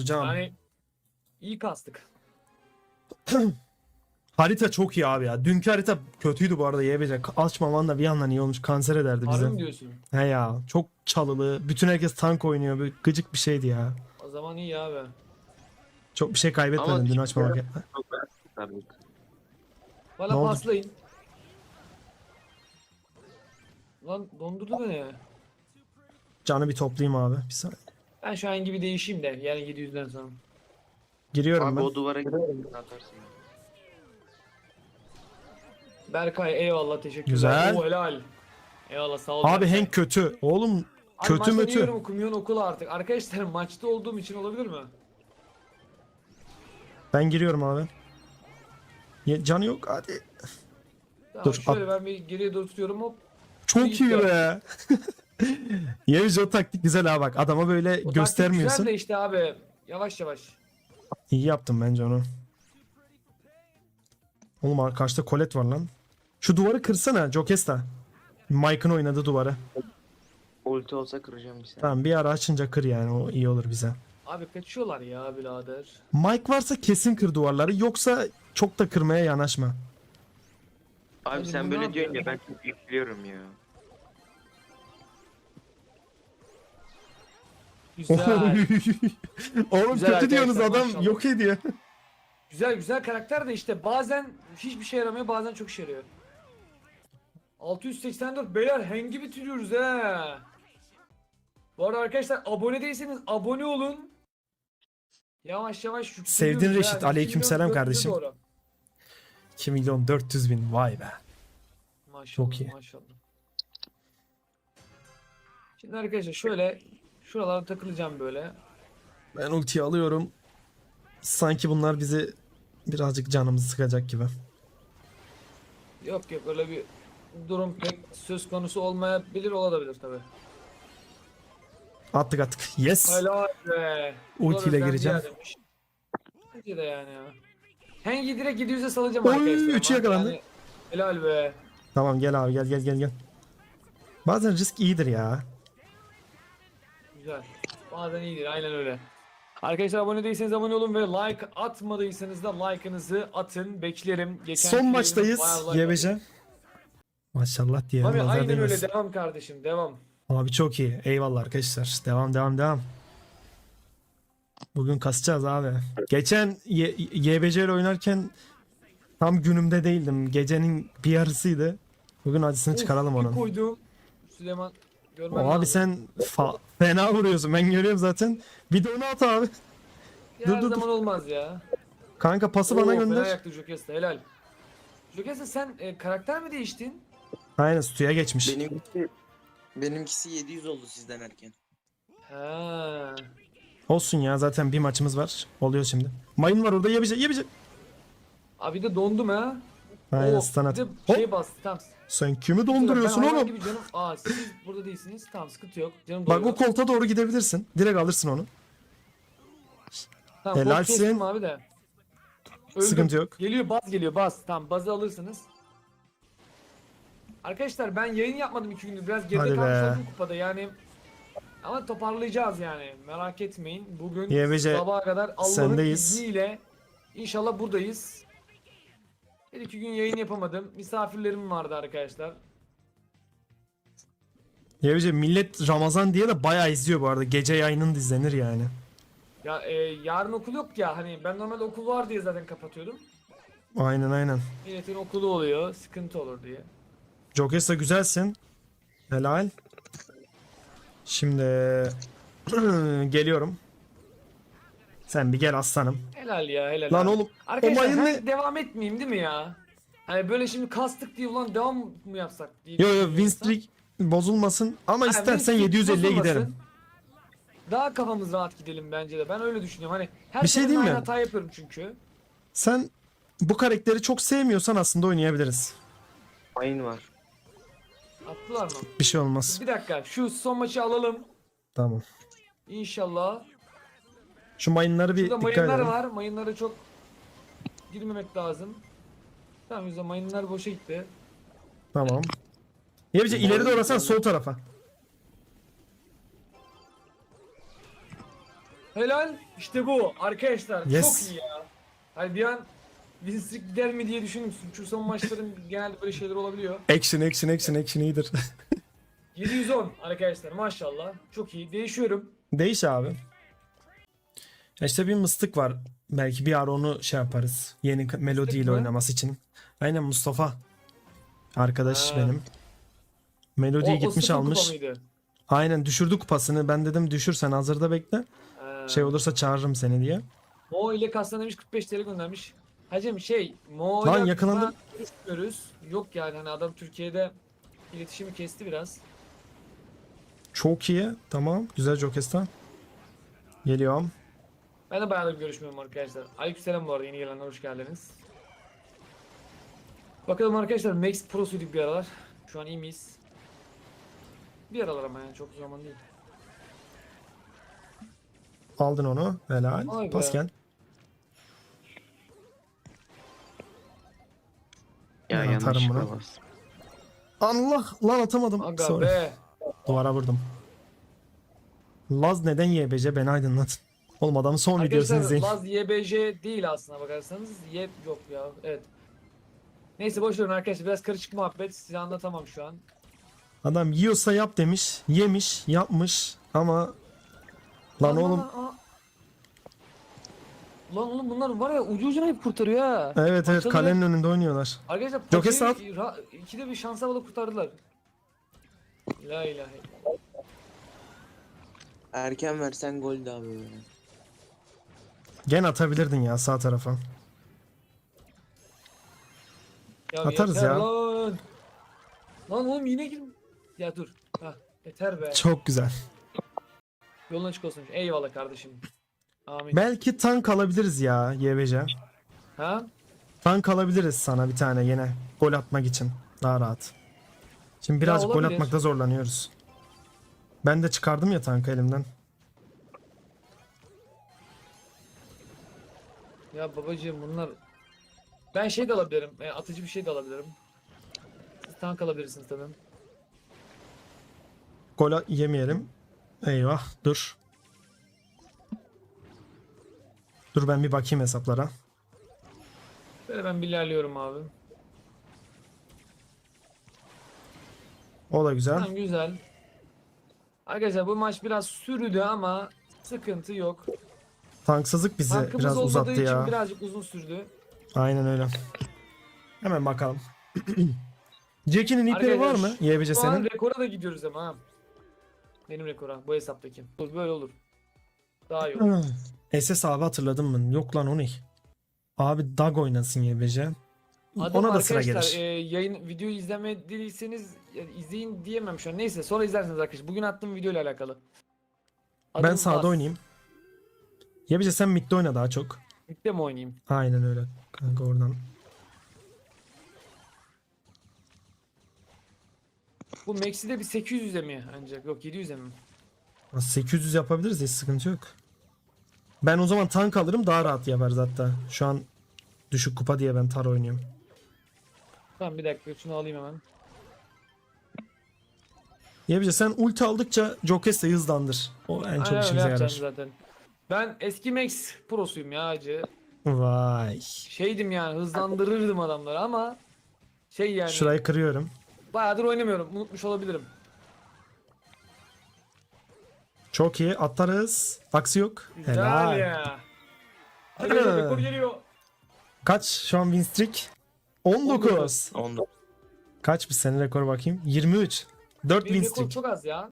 hocam. Yani iyi kastık. Harita çok iyi abi ya. Dünkü harita kötüydü bu arada YBC. Açmaman da bir yandan iyi olmuş. Kanser ederdi bize. Harbi diyorsun? He ya. Çok çalılı. Bütün herkes tank oynuyor. Böyle gıcık bir şeydi ya. O zaman iyi abi. Çok bir şey kaybetmedin Ama dün açmamak. Ne Bana oldu? paslayın. Lan dondurdu beni. Canı bir toplayayım abi. Bir saniye. Ben şu an gibi değişeyim de yani 700'den sonra. Giriyorum Abi ben. o duvara atarsın. Berkay eyvallah teşekkürler. Güzel. Oo, helal. Eyvallah sağ ol. Abi Berkay. Hank kötü. Oğlum Abi kötü maçta mötü. diyorum okumuyorsun okula artık. Arkadaşlar maçta olduğum için olabilir mi? Ben giriyorum abi. Ye- Canı yok hadi. Tamam, Dur, şöyle ben bir geriye doğru tutuyorum hop. Çok İyi be. Yemiş o taktik güzel ha bak. Adama böyle O taktik göstermiyorsun. Güzel de işte abi. Yavaş yavaş. İyi yaptım bence onu. Oğlum ar- karşıda Colette var lan. Şu duvarı kırsana Jokesta. Mike'ın oynadığı duvarı. Ulti olsa kıracağım bir saniye. Tamam bir ara açınca kır yani o iyi olur bize. Abi kaçıyorlar ya birader. Mike varsa kesin kır duvarları yoksa çok da kırmaya yanaşma. Abi Hadi sen böyle diyorsun ya ben çok yüklüyorum ya. Güzel. Oğlum Güzel kötü diyorsunuz arkadaşlar, adam maşallah. yok ediyor. güzel güzel karakter de işte bazen hiçbir şey yaramıyor bazen çok işe yarıyor. 684 beyler hangi bitiriyoruz he. Bu arada arkadaşlar abone değilseniz abone olun. Yavaş yavaş yükseliyoruz Sevdin ya. Reşit, İki aleykümselam kardeşim. dörtlüğe doğru. 2 milyon 400 bin vay be. Maşallah Çok iyi. maşallah. Şimdi arkadaşlar şöyle şuralara takılacağım böyle. Ben ultiyi alıyorum. Sanki bunlar bizi birazcık canımızı sıkacak gibi. Yok yok öyle bir durum pek söz konusu olmayabilir olabilir tabi. Attık attık. Yes. Helal be. Ultiyle gireceğim. Bence de yani ya. Hengi direkt 700'e salacağım Oy, arkadaşlar. ama üçü yakalandı. yani helal be. Tamam gel abi gel gel gel gel. Bazen risk iyidir ya. Güzel. Bazen iyidir aynen öyle. Arkadaşlar abone değilseniz abone olun ve like atmadıysanız da like'ınızı atın. Beklerim. Geçen Son maçtayız YBC. Maşallah diyelim. Abi aynen öyle değmesin. devam kardeşim devam. Abi çok iyi. Eyvallah arkadaşlar. Devam devam devam. Bugün kasacağız abi. Geçen Y- YBC ile oynarken tam günümde değildim. Gecenin bir yarısıydı. Bugün acısını çıkaralım Of, onun. koydum. Süleyman görmen O abi lazım. sen fa- fena vuruyorsun. Ben görüyorum zaten. Bir de onu at abi. Ya dur, her dur, zaman olmaz ya. Kanka pası Oo, bana fena gönder. yaktı Jokesta helal. Jokesta sen e, karakter mi değiştin? Aynen Stu'ya geçmiş. Benimkisi, benimkisi 700 oldu sizden erken. Ha. Olsun ya zaten bir maçımız var. Oluyor şimdi. Mayın var orada YBC YBC. Abi de dondum ha. Aynen Oo, stun at. bir de Hop. şey bastı tamam. Sen kimi donduruyorsun Ben hayvan oğlum? Gibi canım. Aa siz burada değilsiniz. Tamam sıkıntı yok. Canım Bak o doluyor. koltuğa doğru gidebilirsin. Direkt alırsın onu. Tamam, kestim abi de. Öldüm. Sıkıntı yok. Geliyor baz geliyor baz. Tamam bazı alırsınız. Arkadaşlar ben yayın yapmadım iki gündür. Biraz geride Hadi kalmış be. oldum kupada yani. Ama toparlayacağız yani. Merak etmeyin. Bugün YBC, sabaha kadar Allah'ın sendeyiz. izniyle inşallah buradayız. Bir iki gün yayın yapamadım. Misafirlerim vardı arkadaşlar. YBC millet Ramazan diye de bayağı izliyor bu arada. Gece yayının da izlenir yani. Ya e, yarın okul yok ya hani ben normalde okul var diye zaten kapatıyordum. Aynen aynen. Milletin okulu oluyor, sıkıntı olur diye. Jokesa güzelsin. Helal. Şimdi geliyorum. Sen bir gel aslanım. Helal ya helal. Lan abi. oğlum Arkadaşlar o mayın ne? devam etmeyeyim değil mi ya? Hani böyle şimdi kastık diye ulan devam mı yapsak diye. Yo yo win streak bozulmasın ama Ha, istersen win streak 750'ye bozulmasın. giderim. Daha kafamız rahat gidelim bence de. Ben öyle düşünüyorum. Hani her Bir şey diyeyim aynı mi? hata yapıyorum çünkü. Sen bu karakteri çok sevmiyorsan aslında oynayabiliriz. Mayın var. Attılar mı? Bir şey olmaz. Bir dakika şu son maçı alalım. Tamam. İnşallah. Şu mayınları bir Burada dikkat mayınlar edelim. var. Mayınlara çok girmemek lazım. Tamam yüzde mayınlar boşa gitti. Tamam. YBC ileri doğru sen sol tarafa. Helal. İşte bu. Arkadaşlar Yes. çok iyi ya. Hani bir an Winston gider mi diye düşündüm. Çünkü son maçların genelde böyle şeyler olabiliyor. Action action action action iyidir. 710 arkadaşlar maşallah. Çok iyi. Değişiyorum. Değiş abi. İşte bir mıstık var. Belki bir ara onu şey yaparız. Yeni melodiyle oynaması için. Aynen Mustafa. Arkadaş Ha. benim. Melodiyi O- o gitmiş sıfır almış. mıydı? Aynen düşürdü kupasını. Ben dedim düşür sen hazırda bekle. Ha. Şey olursa çağırırım seni diye. Mo ile demiş 45 TL göndermiş. Hacım şey Mo Lan ile yakalandım. görüşmüyoruz. Yok yani hani adam Türkiye'de iletişimi kesti biraz. Çok iyi. Tamam. Güzel Jokes'ten. Geliyorum. Ben de bayağıdır görüşmüyorum arkadaşlar. Aleykümselam bu arada yeni gelenler hoş geldiniz. Bakalım arkadaşlar Max Pro'suyduk bir aralar. Şu an iyi miyiz? Bir aralar ama yani çok zaman değil. Aldın onu. Helal. Vay be. Pas gel. Ya Ben atarım yanlışlıkla bunu. bastım. Allah lan atamadım. Aga Sorry. be. Duvara vurdum. Laz neden YBC beni aydınlatın. Oğlum adamın son videosunu Arkadaşlar izleyin. Laz YBJ değil aslına bakarsanız. Y yok ya evet. Neyse boş verin arkadaşlar biraz karışık muhabbet size anlatamam şu an. Adam yiyorsa yap demiş. Yemiş, yapmış ama lan oğlum aa. Lan oğlum bunlar var ya ucu ucuna hep kurtarıyor ha. evet evet Parçalı kalenin önünde oynuyorlar. Arkadaşlar Joker Poçe'yi ra- ikide bir şansa bala kurtardılar. La ilahe illallah. Erken versen gol de abi böyle. Gene atabilirdin ya sağ tarafa. Ya Atarız yeter ya. Lan. lan oğlum yine gir. Ya dur. Hah yeter be. Çok güzel. Yolun açık olsun. Eyvallah kardeşim. Amin. Belki tank alabiliriz ya YBC. Ha? Tank alabiliriz sana bir tane yine gol atmak için. Daha rahat. Şimdi birazcık gol olabilir. atmakta zorlanıyoruz. Ben de çıkardım ya tankı elimden. Ya babacığım bunlar ben şey de alabilirim. e, atıcı bir şey de alabilirim. Siz tank alabilirsiniz tabii. Gol a- yemeyelim. Eyvah dur. Dur ben bir bakayım hesaplara. Böyle ben bir ilerliyorum abi. O da güzel. Tamam güzel. Arkadaşlar bu maç biraz sürüdü ama sıkıntı yok. Tanksızlık bizi Tankımız biraz olmadığı uzattı için ya. birazcık uzun sürdü. Aynen öyle. Hemen bakalım. Jackie'nin ipleri var mı? YBC Şu an senin. rekora da gidiyoruz ama ha. Benim rekora bu hesaptaki. Böyle olur. Daha iyi olur. SS abi hatırladın mı? Yok lan o ne? Abi Dag oynasın YBC. Adım Ona da sıra arkadaşlar, gelir. e, yayın videoyu izlemediyseniz yani izleyin diyemem şu an. Neyse sonra izlersiniz arkadaşlar. Bugün attığım video ile alakalı. ben Adım sağda Laz. oynayayım. YBC sen midde oyna daha çok. Mid'de mi oynayayım? Aynen öyle. Kanka oradan. Bu Maxi'de bir 800'e mi ancak? Yok 700'e mi? 800 yapabiliriz hiç sıkıntı yok. Ben o zaman tank alırım daha rahat yaparız hatta. Şu an düşük kupa diye ben tar oynuyorum. Tamam bir dakika şunu alayım hemen. YBC sen ulti aldıkça Jokes'le hızlandır. O en çok Aynen öyle işimize yarar. zaten. Ben eski Max prosuyum ya acı. Vay. Şeydim yani hızlandırırdım adamları ama şey yani Şurayı kırıyorum. bayağıdır oynamıyorum. Unutmuş olabilirim. Çok iyi atarız. Aksi yok. Güzel Helal. ya. Arkadaşlar rekor geliyor. Kaç şu an win streak? 19. 19. Onda. Kaç bir senin rekor bakayım? 23. 4 Benim win rekor streak. çok az ya.